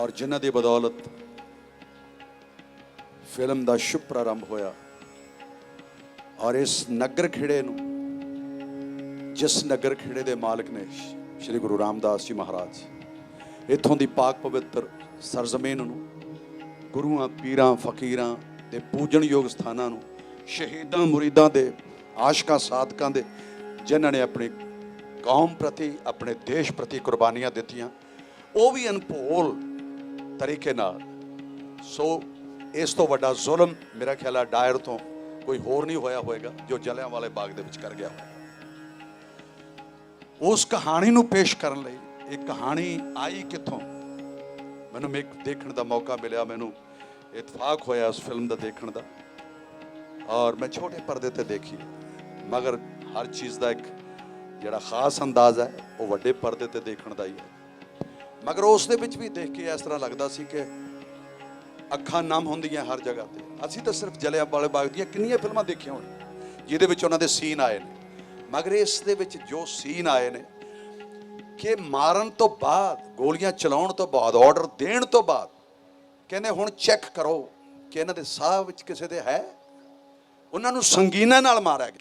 ਔਰ ਜਿਨ੍ਹਾਂ ਦੀ ਬਦੌਲਤ ਫਿਲਮ ਦਾ ਸ਼ੁਭ ਪ੍ਰਾਰੰਭ ਹੋਇਆ ਔਰ ਇਸ ਨਗਰ ਖੇੜੇ ਨੂੰ, ਜਿਸ ਨਗਰ ਖੇੜੇ ਦੇ ਮਾਲਕ ਨੇ ਸ੍ਰੀ ਗੁਰੂ ਰਾਮਦਾਸ ਜੀ ਮਹਾਰਾਜ, ਇੱਥੋਂ ਦੀ ਪਾਕ ਪਵਿੱਤਰ ਸਰਜ਼ਮੀਨ ਨੂੰ, ਗੁਰੂਆਂ, ਪੀਰਾਂ, ਫਕੀਰਾਂ ਦੇ ਪੂਜਣਯੋਗ ਸਥਾਨਾਂ ਨੂੰ, ਸ਼ਹੀਦਾਂ, ਮੁਰੀਦਾਂ ਦੇ ਆਸ਼ਕਾਂ ਸਾਧਕਾਂ ਦੇ, ਜਿਨ੍ਹਾਂ ਨੇ ਆਪਣੀ ਕੌਮ ਪ੍ਰਤੀ, ਆਪਣੇ ਦੇਸ਼ ਪ੍ਰਤੀ ਕੁਰਬਾਨੀਆਂ ਦਿੱਤੀਆਂ, ਉਹ ਵੀ ਅਨਭੋਲ ਤਰੀਕੇ ਨਾਲ। ਸੋ, ਇਸ ਤੋਂ ਵੱਡਾ ਜ਼ੁਲਮ ਮੇਰਾ ਖਿਆਲ ਆ ਡਾਇਰ ਤੋਂ ਕੋਈ ਹੋਰ ਨਹੀਂ ਹੋਇਆ ਹੋਵੇਗਾ, ਜੋ ਜਲਿਆਂ ਵਾਲੇ ਬਾਗ ਦੇ ਵਿੱਚ ਕਰ ਗਿਆ ਹੋਵੇਗਾ। ਉਸ ਕਹਾਣੀ ਨੂੰ ਪੇਸ਼ ਕਰਨ ਲਈ, ਇਹ ਕਹਾਣੀ ਆਈ ਕਿੱਥੋਂ? ਮੈਨੂੰ ਇੱਕ ਦੇਖਣ ਦਾ ਮੌਕਾ ਮਿਲਿਆ, ਮੈਨੂੰ ਇਤਫਾਕ ਹੋਇਆ ਉਸ ਫਿਲਮ ਦਾ ਦੇਖਣ ਦਾ। ਔਰ ਮੈਂ ਛੋਟੇ ਪਰਦੇ ਤੇ ਦੇਖੀ। ਮਗਰ ਹਰ ਚੀਜ਼ ਦਾ ਇੱਕ ਜਿਹੜਾ ਖਾਸ ਅੰਦਾਜ਼ ਹੈ, ਉਹ ਵੱਡੇ ਪਰਦੇ ਤੇ ਦੇਖਣ ਦਾ ਹੀ ਹੈ। ਮਗਰ ਉਸ ਦੇ ਵਿੱਚ ਵੀ ਦੇਖ ਕੇ ਇਸ ਤਰ੍ਹਾਂ ਲੱਗਦਾ ਸੀ ਕਿ ਅੱਖਾਂ ਨਮ ਹੁੰਦੀਆਂ ਹਰ ਜਗ੍ਹਾ ਤੇ। ਅਸੀਂ ਤਾਂ ਸਿਰਫ ਜਲਿਆਂ ਵਾਲੇ ਬਾਗ ਦੀਆਂ ਕਿੰਨੀਆਂ ਫਿਲਮਾਂ ਦੇਖੀਆਂ ਹੋਣ, ਜਿਹਦੇ ਵਿੱਚ ਉਹਨਾਂ ਦੇ ਸੀਨ ਆਏ ਨੇ। ਮਗਰ ਇਸ ਦੇ ਵਿੱਚ ਜੋ ਸੀਨ ਆਏ ਨੇ ਕਿ ਮਾਰਨ ਤੋਂ ਬਾਅਦ, ਗੋਲੀਆਂ ਚਲਾਉਣ ਤੋਂ ਬਾਅਦ ਆਰਡਰ ਦੇਣ ਤੋਂ ਬਾਅਦ ਕਹਿੰਦੇ ਹੁਣ ਚੈੱਕ ਕਰੋ ਕਿ ਇਹਨਾਂ ਦੇ ਸਾਹ ਵਿੱਚ ਕਿਸੇ ਦੇ ਹੈ? ਉਹਨਾਂ ਨੂੰ ਸੰਗੀਨਾਂ ਨਾਲ ਮਾਰਿਆ ਗਿਆ।